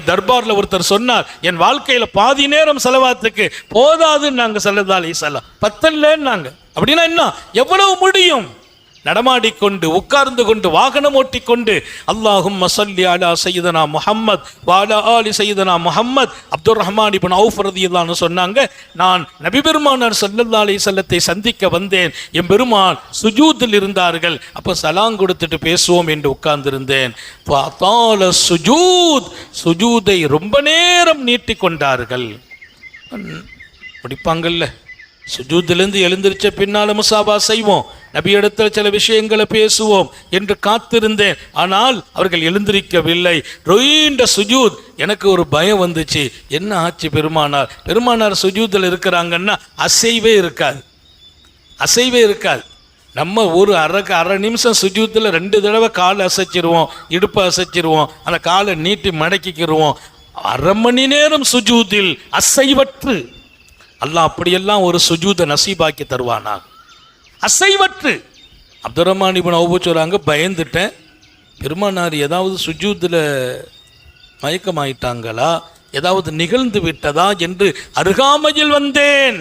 தர்பார்ல ஒருத்தர் சொன்னார் என் வாழ்க்கையில பாதி நேரம் செலவாத்துக்கு போதாதுன்னு நாங்க செல்லதாலே செல்லம் பத்தல்லன்னாங்க அப்படின்னா என்ன? எவ்வளவு முடியும்? நடமாடிக்கொண்டு உட்கார்ந்து கொண்டு வாகனம் ஓட்டிக்கொண்டு அல்லாஹும் மசல்லி அலா சையதனா முஹம்மத் வாலா ஆலி சையதனா முஹம்மத் அப்துல் ரஹ்மான் இப்னு அவுஃப் ரதியல்லான்னு சொன்னாங்க நான் நபிபெருமானார் சல்லல்லா அலி செல்லத்தை சந்திக்க வந்தேன் என் பெருமான் சுஜூத்தில் இருந்தார்கள் அப்போ சலாம் கொடுத்துட்டு பேசுவோம் என்று உட்கார்ந்திருந்தேன். சுஜூத் சுஜூதை ரொம்ப நேரம் நீட்டிக்கொண்டார்கள். முடிப்பாங்கல்ல. சுஜூத்திலிருந்து எழுந்திருச்ச பின்னால முசாபா செய்வோம். நபியிடத்துல சில விஷயங்களை பேசுவோம் என்று காத்திருந்தேன். ஆனால் அவர்கள் எழுந்திருக்கவில்லை. ரொயின்ற சுஜூத் எனக்கு ஒரு பயம் வந்துச்சு. என்ன ஆச்சு பெருமானார்? பெருமானார் சுஜூத்தில் இருக்கிறாங்கன்னா அசைவே இருக்காது. அசைவே இருக்காது. நம்ம ஒரு அரை அரை நிமிஷம் சுஜூத்தில் ரெண்டு தடவை கால் அசைச்சிருவோம் இடுப்பை அசைச்சிருவோம் அந்த காலை நீட்டி மடக்கிக்கிடுவோம் அரை மணி நேரம் சுஜூத்தில் அசைவற்று. அல்லாஹ் அப்படியெல்லாம் ஒரு சுஜூத நசீபாக்கி தருவானா? அசைவற்று. அப்துல் ரஹ்மான் இப்போ நவபு சொல்கிறாங்க பயந்துட்டேன். பெருமானார் ஏதாவது சுஜூத்தில் மயக்கமாயிட்டாங்களா? ஏதாவது நிகழ்ந்து விட்டதா என்று அருகாமையில் வந்தேன்.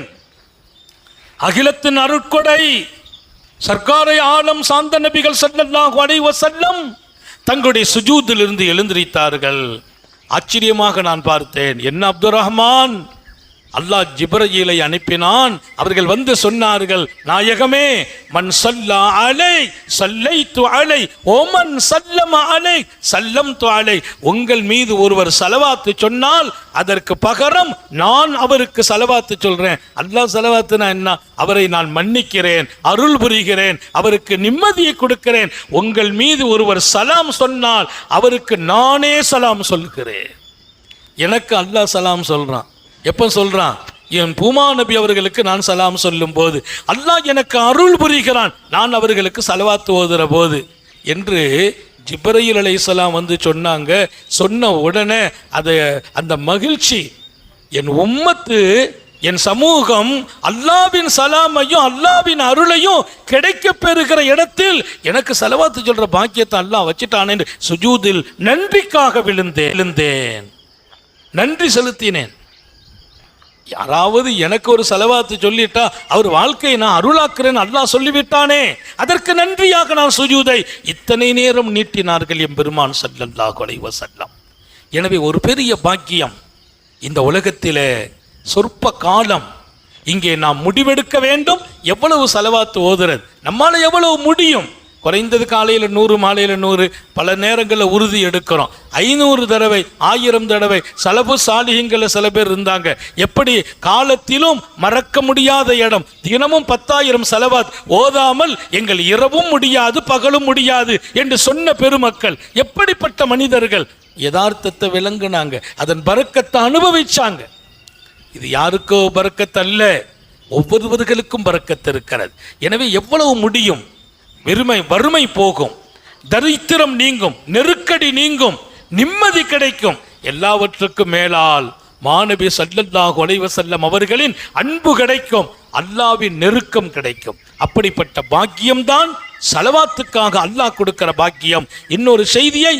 அகிலத்தின் அருட்கொடை சர்க்காரை ஆலம் சாந்த நபிகள் ஸல்லல்லாஹு அலைஹி வஸல்லம் தங்களுடைய சுஜூதிலிருந்து எழுந்திரித்தார்கள். ஆச்சரியமாக நான் பார்த்தேன் என்ன அப்துல் ரஹ்மான் அல்லாஹ் ஜிப்ரஜீலை அனுப்பினான். அவர்கள் வந்து சொன்னார்கள் நாயகமே மன் சல்லா அலை சல்லை து அலை ஓமன் சல்லம் அலை சல்லம் து அலை. உங்கள் மீது ஒருவர் செலவாத்து சொன்னால் அதற்கு பகரம் நான் அவருக்கு செலவாத்து சொல்றேன். அல்லாஹ் செலவாத்துனா என்ன? அவரை நான் மன்னிக்கிறேன் அருள் புரிகிறேன் அவருக்கு நிம்மதியை கொடுக்கிறேன். உங்கள் மீது ஒருவர் சலாம் சொன்னால் அவருக்கு நானே சலாம் சொல்கிறேன். எனக்கு அல்லாஹ் சலாம் சொல்றான். எப்போ சொல்றான்? என் பூமா நபி அவர்களுக்கு நான் சலாம் சொல்லும் போது அல்லாஹ் எனக்கு அருள் புரிகிறான். நான் அவர்களுக்கு சலவாத்து ஓதுற போது. என்று ஜிப்ரையில் அலைஹிஸ்ஸலாம் வந்து சொன்னாங்க. சொன்ன உடனே அதை அந்த மகிழ்ச்சி என் உம்மத்து என் சமூகம் அல்லாவின் சலாமையும் அல்லாவின் அருளையும் கிடைக்க பெறுகிற இடத்தில் எனக்கு செலவாத்து சொல்ற பாக்கியத்தை அல்லாஹ் வச்சுட்டானேன் சுஜூதில் நன்றிக்காக விழுந்தேன் விழுந்தேன். நன்றி செலுத்தினேன். யாராவது எனக்கு ஒரு செலவாத்து சொல்லிட்டா அவர் வாழ்க்கையை நான் அருளாக்குறேன் அல்லாஹ் சொல்லிவிட்டானே. அதற்கு நன்றியாக நான் சுஜூதை இத்தனை நேரம் நீட்டினார்கள் என் பெருமான் சல்லல்லா கொலைவ செல்லம் எனவே ஒரு பெரிய பாக்கியம் இந்த உலகத்தில் சொற்ப காலம். இங்கே நாம் முடிவெடுக்க வேண்டும். எவ்வளவு செலவாத்து ஓதுறது? நம்மால் எவ்வளவு முடியும்? குறைந்தது காலையில் நூறு மாலையில் நூறு பல நேரங்களில் உறுதி எடுக்கிறோம். ஐநூறு தடவை ஆயிரம் தடவை சலபு சாலிகங்களில் சில பேர் இருந்தாங்க. எப்படி? காலத்திலும் மறக்க முடியாத இடம். தினமும் பத்தாயிரம் செலவாத் ஓதாமல் எங்கள் இரவும் முடியாது பகலும் முடியாது என்று சொன்ன பெருமக்கள் எப்படிப்பட்ட மனிதர்கள்? யதார்த்தத்தை விளங்குனாங்க. அதன் பறக்கத்தை அனுபவிச்சாங்க. இது யாருக்கோ பறக்கத்தல்ல. ஒவ்வொருவர்களுக்கும் பறக்கத்து இருக்கிறது. எனவே எவ்வளவு முடியும்? வெறுமை வறுமை போகும். தரித்திரம் நீங்கும் நெருக்கடி நீங்கும் நிம்மதி கிடைக்கும். எல்லாவற்றுக்கும் மேலால் மாணவி சல்லல்லாஹ் அலைஹி செல்லம் அவர்களின் அன்பு கிடைக்கும் அல்லாவின் நெருக்கம் கிடைக்கும். அப்படிப்பட்ட பாக்கியம்தான் சலவாத்துக்காக அல்லாஹ் கொடுக்கிற பாக்கியம். இன்னொரு செய்தியை